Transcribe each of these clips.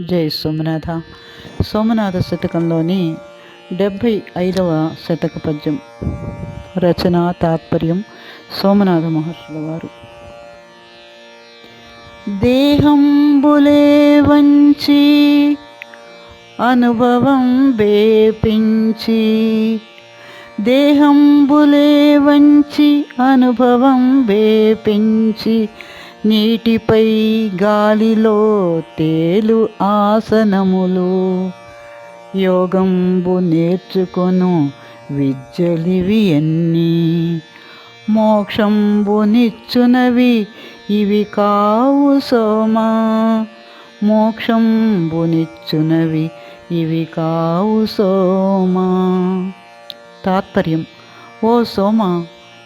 జై సోమనాథ. సోమనాథ శతకంలోని డెబ్భై ఐదవ శతక పద్యం రచన తాత్పర్యం సోమనాథ మహర్షుల వారు. దేహంబులే వంచి అనుభవం వేపించి దేహంబులే వంచి అనుభవం వేపించి నీటిపై గాలిలో తేలు ఆసనములు. యోగంబు నేర్చుకొను విద్యలివి ఎన్ని. మోక్షంబునిచ్చునవి ఇవి కావు సోమా. మోక్షంబునిచ్చునవి ఇవి కావు సోమా. తాత్పర్యం ఓ సోమ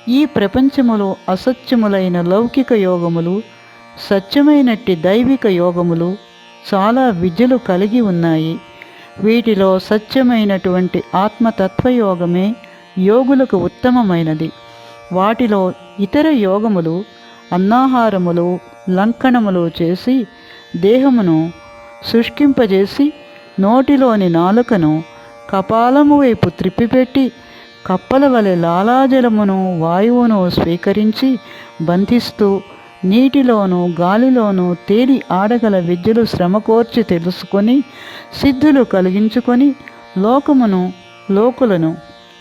ఈ ప్రపంచములో అసత్యములైన లౌకిక యోగములు సత్యమైనట్టి దైవిక యోగములు చాలా విద్యలు కలిగి ఉన్నాయి. వీటిలో సత్యమైనటువంటి ఆత్మతత్వయోగమే యోగులకు ఉత్తమమైనది. వాటిలో ఇతర యోగములు అన్నాహారములు లంకణములు చేసి దేహమును శుష్కింపజేసి నోటిలోని నాలుకను కపాలము వైపు త్రిప్పిపెట్టి కప్పల వలె లాలాజలమును వాయువును స్వీకరించి బంధిస్తూ నీటిలోను గాలిలోను తేలి ఆడగల విద్యలు శ్రమకోర్చి తెలుసుకొని సిద్ధులు కలిగించుకొని లోకమును లోకులను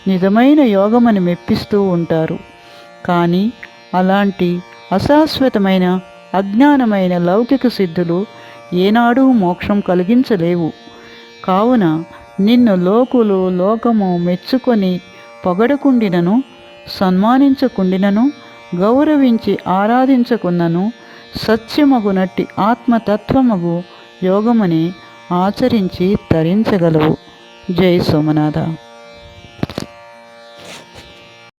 నిజమైన యోగమని మెప్పిస్తూ ఉంటారు. కానీ అలాంటి అశాశ్వతమైన అజ్ఞానమైన లౌకిక సిద్ధులు ఏనాడూ మోక్షం కలిగించలేవు. కావున నిన్ను లోకులు లోకము మెచ్చుకొని పొగడకుండినను సన్మానించకుండినను గౌరవించి ఆరాధించకున్నను సత్యమగునట్టి ఆత్మతత్వమగు యోగమని ఆచరించి తరించగలవు. జై సోమనాథ.